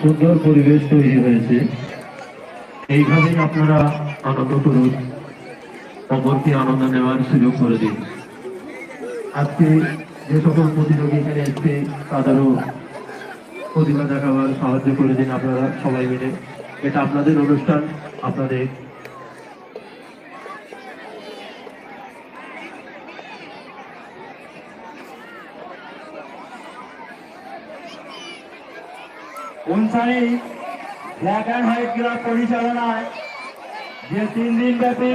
সুন্দর পরিবেশ তৈরি হয়েছে। এইভাবেই আপনারা আনন্দ করুন অপরকে আনন্দ নেওয়ার সুযোগ করে দিন। আজকে যে সকল প্রতিযোগী এখানে এসছে, তাদেরও প্রতিভা দেখাবার সাহায্য করে দিন আপনারা সবাই মিলে। এটা আপনাদের অনুষ্ঠান, আপনাদের অনুসারী ব্ল্যাক অ্যান্ড হোয়াইট ক্লাব পরিচালনায় যে তিন দিন ব্যাপী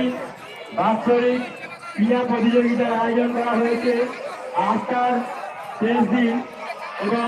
বাৎসরিক ক্রীড়া প্রতিযোগিতার আয়োজন করা হয়েছে। আজকার শেষ দিন এবং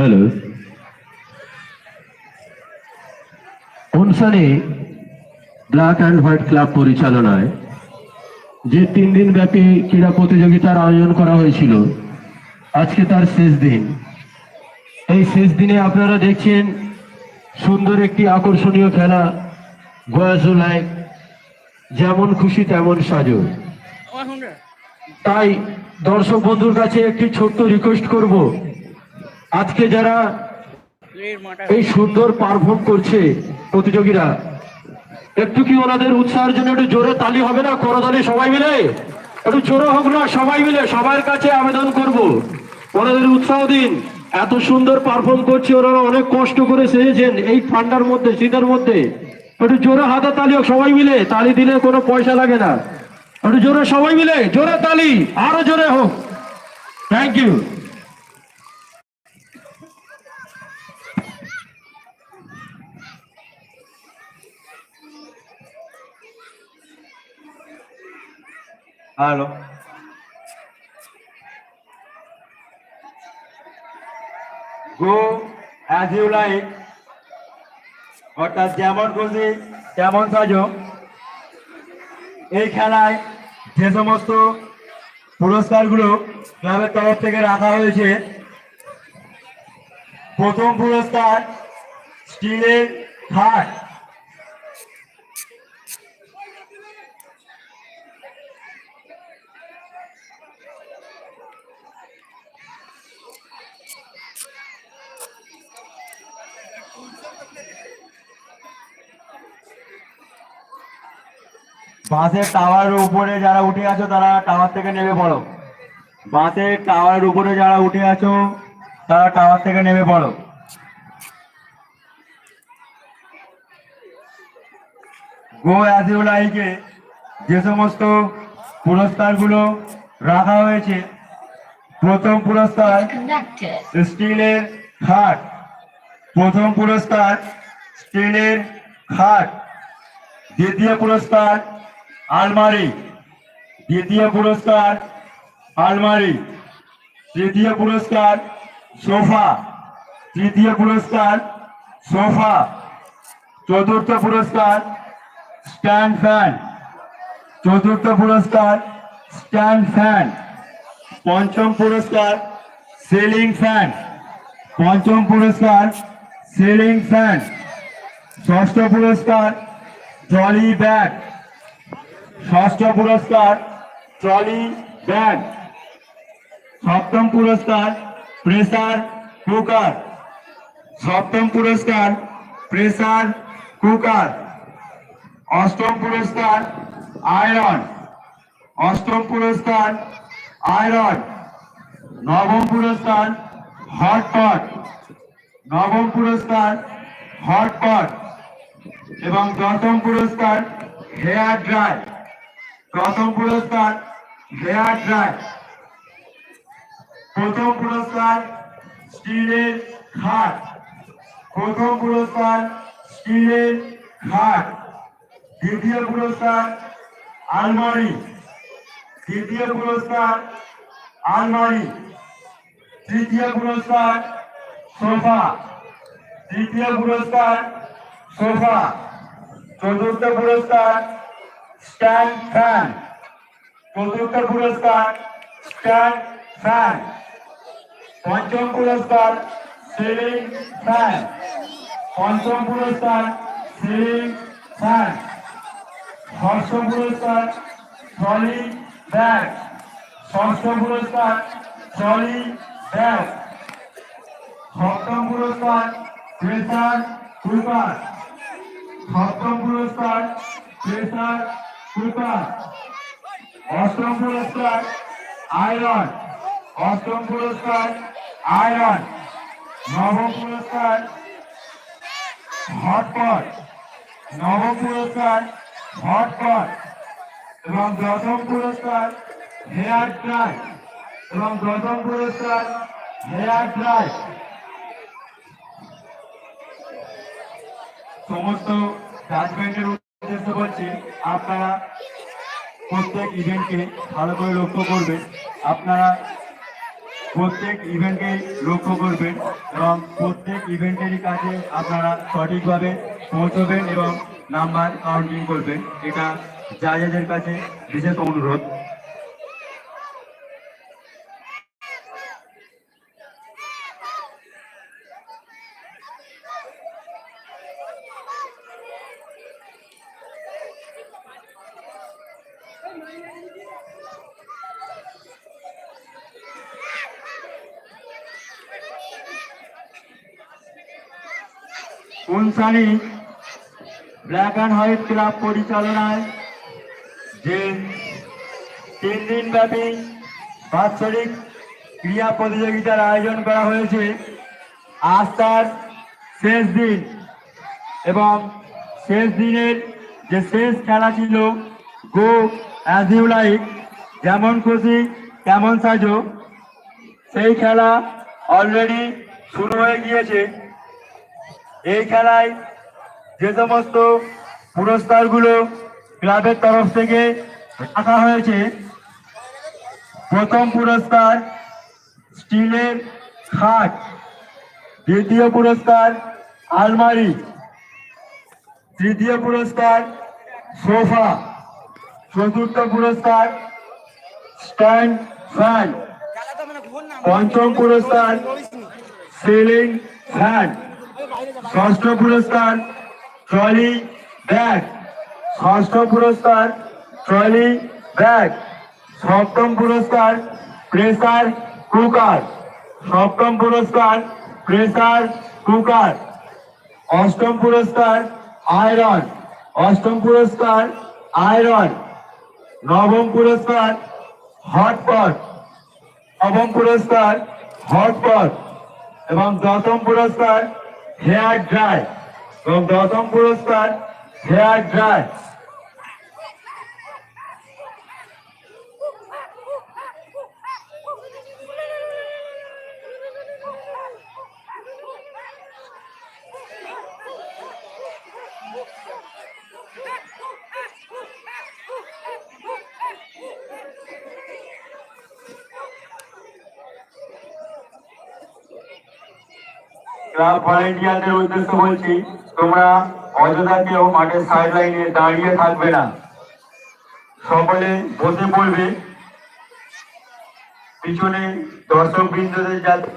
হ্যালো অনসানে ব্ল্যাক অ্যান্ড হোয়াইট ক্লাব পরিচালনায় যে তিন দিন ব্যাপী ক্রীড়া প্রতিযোগিতার আয়োজন করা হয়েছিল আজকে তার শেষ দিন। এই শেষ দিনে আপনারা দেখছেন সুন্দর একটি আকর্ষণীয় খেলা গয়াজুলাই যেমন খুশি তেমন সাজো। তাই দর্শক বন্ধুর কাছে একটি ছোট্ট রিকোয়েস্ট করব। আজকে যারা এই সুন্দর পারফর্ম করছে প্রতিযোগীরা, একটু কি ওনাদের উৎসাহের জন্য একটু জোরে তালি হবে না? করতালি সবাই মিলে? একটু জোরে হোক না, সবাই মিলে, সবার কাছে আবেদন করব। ওনাদের উৎসাহ দিন। এত সুন্দর পারফর্ম করছে ওনারা, অনেক কষ্ট করে সেজেছেন এই ঠান্ডার মধ্যে, শীতের মধ্যে। একটু জোরে হাতে তালি হোক, সবাই মিলে, তালি দিলে কোনো পয়সা লাগে না। একটু জোরে সবাই মিলে, জোরে তালি, আরও জোরে হোক। Thank you hello go as you like অর্থাৎ যেমন খুশি, তেমন সাজো। এই খেলায় যে সমস্ত পুরস্কারগুলো ক্লাবের তরফ থেকে রাখা হয়েছে, প্রথম পুরস্কার স্টিলের খাট। বাসের টাওয়ারের উপরে যারা উঠে আছো, তারা টাওয়ার থেকে নেমে পড়ো। বাসের টাওয়ারের উপরে যারা উঠে আছো, তারা টাওয়ার থেকে নেমে পড়ো। গো অ্যাজিউলাইকে যে সমস্ত পুরস্কারগুলো রাখা হয়েছে, প্রথম পুরস্কার স্টিলের খাট। প্রথম পুরস্কার স্টিলের খাট। দ্বিতীয় পুরস্কার আলমারি, দ্বিতীয় পুরস্কার, আলমারি, তৃতীয় পুরস্কার, সোফা, তৃতীয় পুরস্কার, সোফা, চতুর্থ পুরস্কার, স্ট্যান্ড ফ্যান, চতুর্থ পুরস্কার, স্ট্যান্ড ফ্যান, পঞ্চম পুরস্কার, সিলিং ফ্যান, পঞ্চম পুরস্কার, সিলিং ফ্যান, ষষ্ঠ পুরস্কার ট্রলি ব্যাগ। ষষ্ঠ পুরস্কার, ট্রলি ব্যাগ। সপ্তম পুরস্কার, প্রেসার কুকার। সপ্তম পুরস্কার, প্রেসার কুকার। অষ্টম পুরস্কার, আয়রন। অষ্টম পুরস্কার, আয়রন। নবম পুরস্কার, হটপট। নবম পুরস্কার, হটপট। এবং দশম পুরস্কার, হেয়ার ড্রাই। দশম পুরস্কার হেয়ার ড্রাই প্রথম পুরস্কার স্টিলের খাট। প্রথম পুরস্কার স্টিলের খাট। দ্বিতীয় পুরস্কার আলমারি। দ্বিতীয় পুরস্কার আলমারি। তৃতীয় পুরস্কার সোফা। তৃতীয় পুরস্কার সোফা। চতুর্থ পুরস্কার স্ট্যান্ড ফ্যান চতুর্থ পুরস্কার স্ট্যান্ড ফ্যান পঞ্চম পুরস্কার সিলিং ফ্যান পঞ্চম পুরস্কার সিলিং ফ্যান ষষ্ঠ পুরস্কার ট্রলি ব্যাগ ষষ্ঠ পুরস্কার ট্রলি ব্যাগ সপ্তম পুরস্কার প্রেসার কুকার সপ্তম পুরস্কার প্রেসার কুকার অষ্টম পুরস্কার, আয়রন, অষ্টম পুরস্কার, আয়রন, নবম পুরস্কার, হটপট, নবম পুরস্কার, হটপট, এবং দশম পুরস্কার, হেয়ার ড্রাই, এবং দশম পুরস্কার, হেয়ার ড্রাই। সমস্ত জাজমেন্টের উদ্দেশ্য আপনারা প্রত্যেক ইভেন্টকে ভালো করে লক্ষ্য করবেন। আপনারা প্রত্যেক ইভেন্টকে লক্ষ্য করবেন এবং প্রত্যেক ইভেন্টেরই কাজে আপনারা সঠিকভাবে পৌঁছবেন এবং নাম্বার কাউন্টিং করবেন। এটা জাজেদের কাছে বিশেষ অনুরোধ। উনসানি ব্ল্যাক অ্যান্ড হোয়াইট ক্লাব পরিচালনায় যে তিন দিন ব্যাপী বাৎসরিক ক্রীড়া প্রতিযোগিতার আয়োজন করা হয়েছে, আজ তার শেষ দিন এবং শেষ দিনের যে শেষ খেলা ছিল গো অ্যাজ ইউ লাইক যেমন খুশি, তেমন সাজো, সেই খেলা অলরেডি শুরু হয়ে গিয়েছে। এই খেলায় যে সমস্ত পুরস্কারগুলো ক্লাবের তরফ থেকে রাখা হয়েছে, প্রথম পুরস্কার স্টিলের খাট, দ্বিতীয় পুরস্কার আলমারি, তৃতীয় পুরস্কার সোফা, চতুর্থ পুরস্কার স্ট্যান্ড ফ্যান, পঞ্চম পুরস্কার সিলিং ফ্যান। ষষ্ঠ পুরস্কার, ট্রলি, ব্যাগ। ষষ্ঠ পুরস্কার, ট্রলি, ব্যাগ। সপ্তম পুরস্কার, প্রেসার কুকার। সপ্তম পুরস্কার, প্রেসার কুকার। অষ্টম পুরস্কার, আয়রন। অষ্টম পুরস্কার, আয়রন। নবম পুরস্কার, হটপট। নবম পুরস্কার, হটপট। এবং দশম পুরস্কার হেয়ার ড্রাই এবং দশম পুরস্কার হেয়ার ড্রাই। ভলেন্টিয়ারদের না। পিছনে দর্শক বৃন্দদের যাতে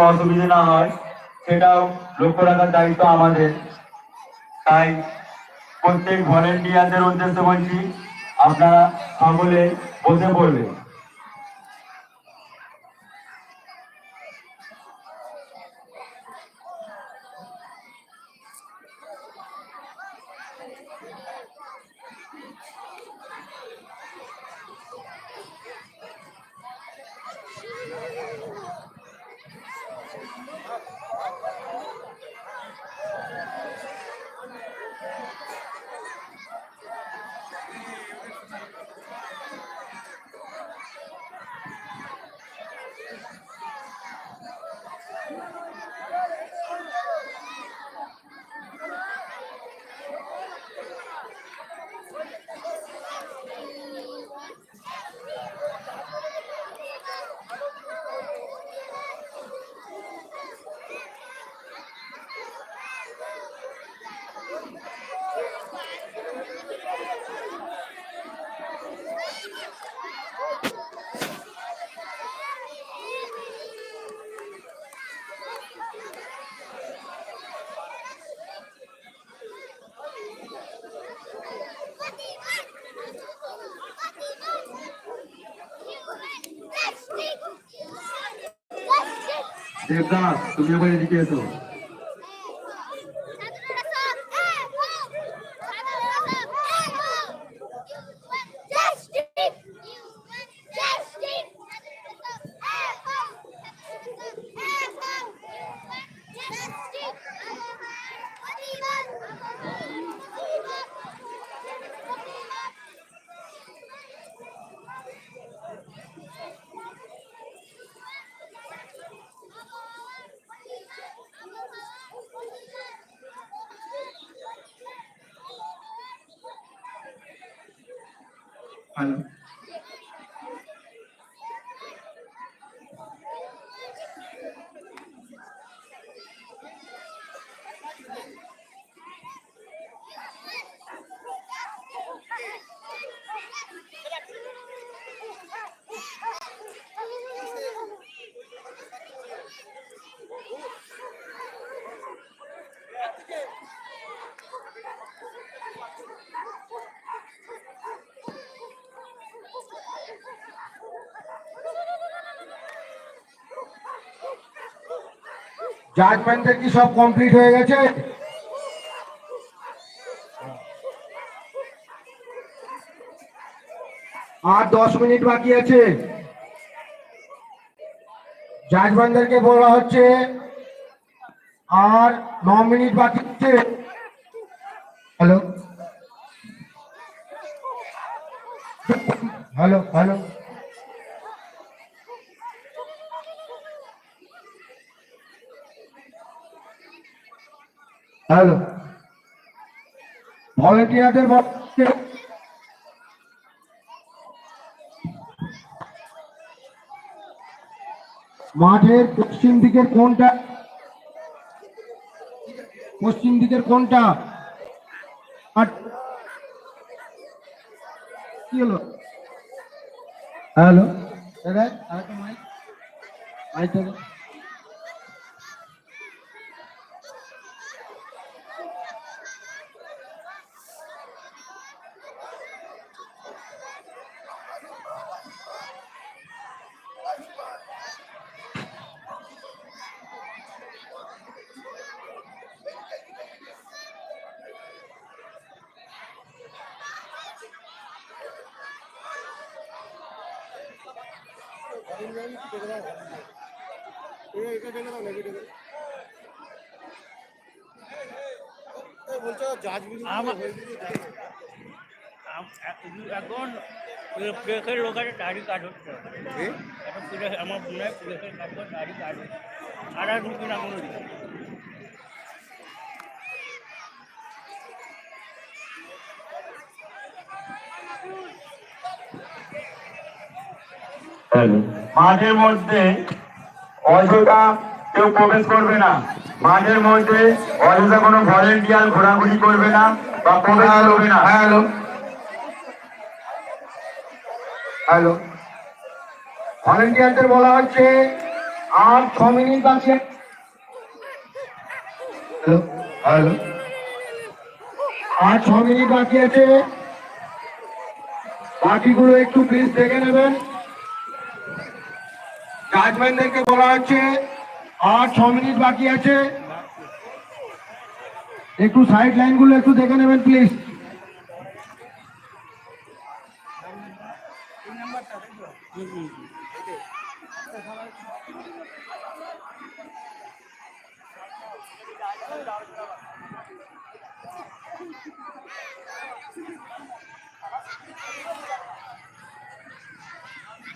অসুবিধা না হয়, সেটাও লক্ষ্য রাখার দায়িত্ব আমাদের। তাই প্রত্যেক ভলেন্টিয়ারদের উদ্দেশ্যে বলছি, আপনারা সকলে বসে পড়বে। দেবদাস তুমি আবার এদিকে এসো জাজমেন্টের কি সব কমপ্লিট হয়ে গেছে? আর দশ মিনিট বাকি আছে। জাজমেন্টদেরকে বলা হচ্ছে, আর ন মিনিট বাকি আছে। Hello hello hello hello. ভলেন্টিয়ারদের বলছে মাঠের পশ্চিম দিকের কোনটা? পশ্চিম দিকের কোনটা? কি হলো? হ্যালো। দাদা আরেকটা মাইক মাইকটা দে। এখন প্রেসের লোকের দাড়ি কাট হচ্ছে আমার মনে হয় প্রেসের কাট করে দাড়ি হচ্ছে আর আর ঢুকি না কোনো মাঠের মধ্যে অযথা কেউ প্রবেশ করবে না। মাঠের মধ্যে অযথা কোনো ভলেন্টিয়ার ঘোরাঘুরি করবে না বা প্রবেশ করবে না। হ্যালো হ্যালো ভলেন্টিয়ারদের বলা হচ্ছে আর ছ মিনিট বাকি আছে। হ্যালো হ্যালো আর ছ মিনিট বাকি আছে। বাকিগুলো একটু প্লিজ দেখে নেবেন। জাজমেন্টদেরকে বলা হচ্ছে, আর ছ মিনিট বাকি আছে। একটু সাইড লাইনগুলো একটু দেখে নেবেন প্লিজ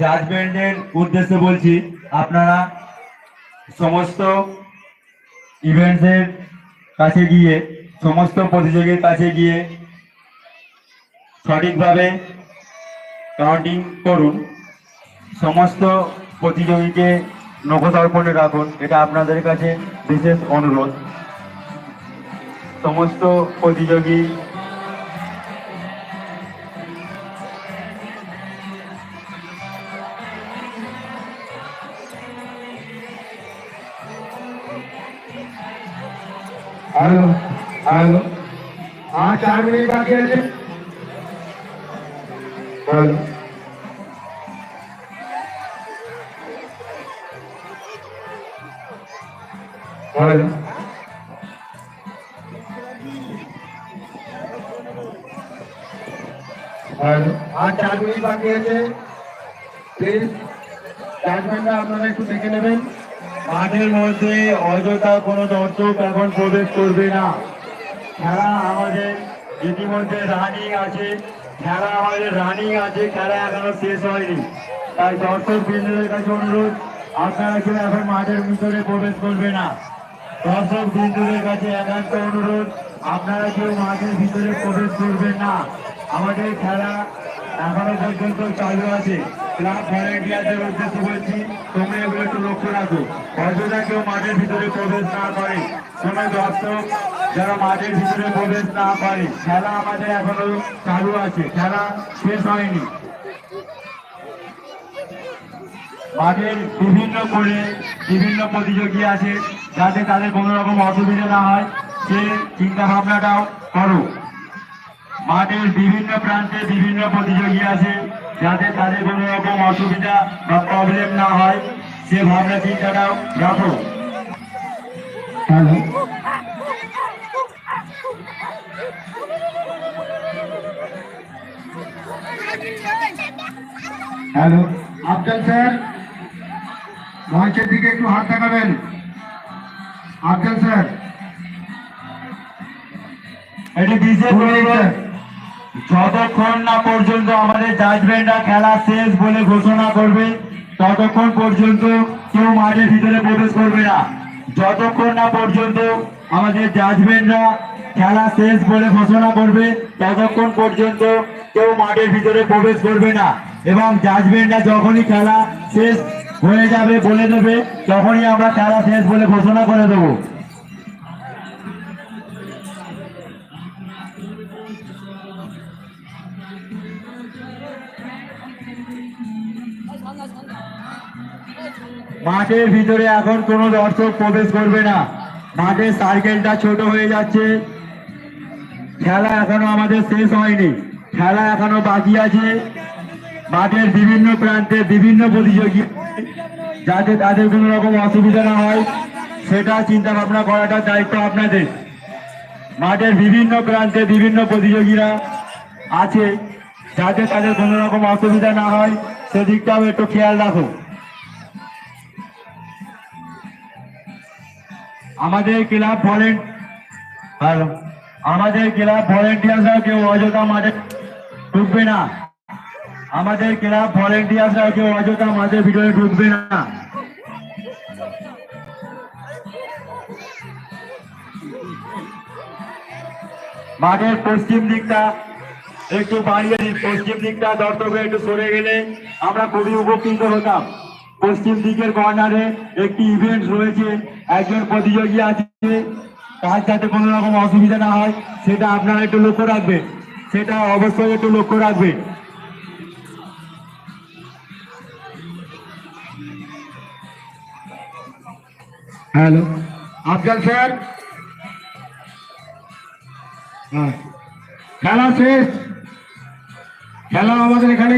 জাজমেন্টের উদ্দেশ্যে বলছি, আপনারা সমস্ত ইভেন্টসের কাছে গিয়ে, সমস্ত প্রতিযোগীর কাছে গিয়ে সঠিকভাবে কাউন্টিং করুন। সমস্ত প্রতিযোগীকে নখদর্পণে রাখুন, এটা আপনাদের কাছে বিশেষ অনুরোধ। সমস্ত প্রতিযোগী হ্যালো হ্যালো। আর চার মিনিট বাকি আছে। হ্যালো। হ্যালো। আর চার মিনিট বাকি আছে। প্লিজ জাজমেন্টটা আপনারা একটু দেখে নেবেন। মাঠের মধ্যে অযথা কোনো দর্শক এখন প্রবেশ করবে না। খেলা আমাদের ইতিমধ্যে রানিং আছে। খেলা আমাদের রানিং আছে। খেলা এখনও শেষ হয়নি। তাই দর্শক বৃন্দদের কাছে অনুরোধ, আপনারা কেউ এখন মাঠের ভিতরে প্রবেশ করবে না। দর্শক বৃন্দদের কাছে একান্ত অনুরোধ, আপনারা কেউ মাঠের ভিতরে প্রবেশ করবেন না। আমাদের খেলা এখনও পর্যন্ত চালু আছে। ক্লাব ভলেন্টিয়ারদের উদ্দেশ্য বলছি, তোমরা এগুলো একটু লক্ষ্য রাখো। অযথা কেউ মাঠের ভিতরে প্রবেশ না করে। কোন দর্শক যারা মাঠের ভিতরে প্রবেশ না করে। খেলা আমাদের এখনও চালু আছে। খেলা শেষ হয়নি। মাঠের বিভিন্ন করে বিভিন্ন প্রতিযোগী আছে, যাতে তাদের কোনো রকম অসুবিধা না হয়। সে চিন্তা ভাবনাটাও করো। মাঠের বিভিন্ন প্রান্তে বিভিন্ন প্রতিযোগী আছে যাতে তাদের কোনো রকম অসুবিধা বা প্রবলেম না হয়। সে ভাবনা চিন্তাটাও রাখো। হ্যালো। হ্যালো আফজাল স্যার মঞ্চের দিকে একটু হাত দেখাবেন। আফজাল স্যার। এটি বিশেষ অনুরোধ যতক্ষণ না পর্যন্ত আমাদের জাজমেন্টরা খেলা শেষ বলে ঘোষণা করবে, ততক্ষণ পর্যন্ত কেউ মাঠের ভিতরে প্রবেশ করবে না। যতক্ষণ না পর্যন্ত আমাদের জাজমেন্টরা খেলা শেষ বলে ঘোষণা করবে, ততক্ষণ পর্যন্ত কেউ মাঠের ভিতরে প্রবেশ করবে না। এবং জাজমেন্টরা যখনই খেলা শেষ হয়ে যাবে বলে দেবে, তখনই আমরা খেলা শেষ বলে ঘোষণা করে দেবো। মাঠের ভিতরে এখন কোনো দর্শক প্রবেশ করবে না। মাঠের সার্কেলটা ছোট হয়ে যাচ্ছে। খেলা এখনও আমাদের শেষ হয়নি। খেলা এখনও বাকি আছে। মাঠের বিভিন্ন প্রান্তে বিভিন্ন প্রতিযোগী যাতে তাদের কোনো রকম অসুবিধা না হয়, সেটা চিন্তা ভাবনা করাটার দায়িত্ব আপনাদের। মাঠের বিভিন্ন প্রান্তে বিভিন্ন প্রতিযোগীরা আছে। যাতে তাদের কোনো রকম অসুবিধা না হয়, সেদিকটাও একটু খেয়াল রাখো আমাদের ক্লাব ভলেন্ট হ্যালো আমাদের ক্লাব ভলেন্টিয়ার্সরা কেউ অযথা মাঠে ঢুকবে না। আমাদের ক্লাব ভলেন্টিয়ার্সরা কেউ অযথা মাঠের ভিতরে ঢুকবে না। মাঠের পশ্চিম দিকটা একটু বাড়িয়ে দিন পশ্চিম দিকটা দর্শকরা একটু সরে গেলে আমরা খুবই উপকৃত হতাম। পশ্চিম দিকের কর্নারে একটি ইভেন্ট রয়েছে, একজন প্রতিযোগী আছে, তার যাতে কোনো রকম অসুবিধা না হয়, সেটা আপনারা একটু লক্ষ্য রাখবেন। সেটা অবশ্যই একটু লক্ষ্য রাখবেন। Hello, Afzal sir. হ্যাঁ। খেলা শেষ। খেলা আমাদের এখানে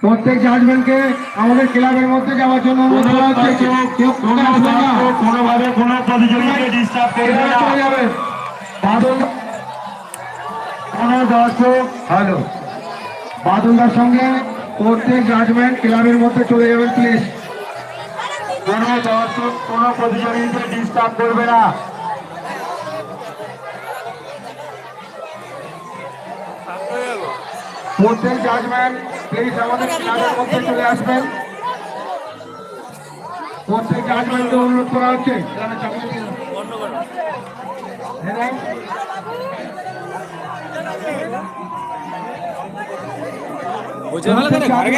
প্রত্যেক জাজমেন্টকে আমাদের ক্লাবের মধ্যে যাওয়ার জন্য অনুরোধ করা হচ্ছে। কেউ- কেউ কোনো আসবেন না। দর্শক কোনোভাবে কোনো প্রতিযোগীকে ডিস্টার্ব করবে ক্লাবে চলে না যাবেন বাদল কোনো দর্শক হ্যালো। বাদলদার সঙ্গে প্রত্যেক জাজমেন্ট ক্লাবের মধ্যে চলে যাবেন প্লিজ কোনো দর্শক কোনো প্রতিযোগীকে ডিস্টার্ব করবে না। প্রত্যেক জাজমেন্ট প্লিজ আমাদের ক্লাবের মধ্যে চলে আসবেন। প্রত্যেক জাজম্যানকে অনুরোধ করা হচ্ছে। হ্যাঁ ভালো করে ঘরে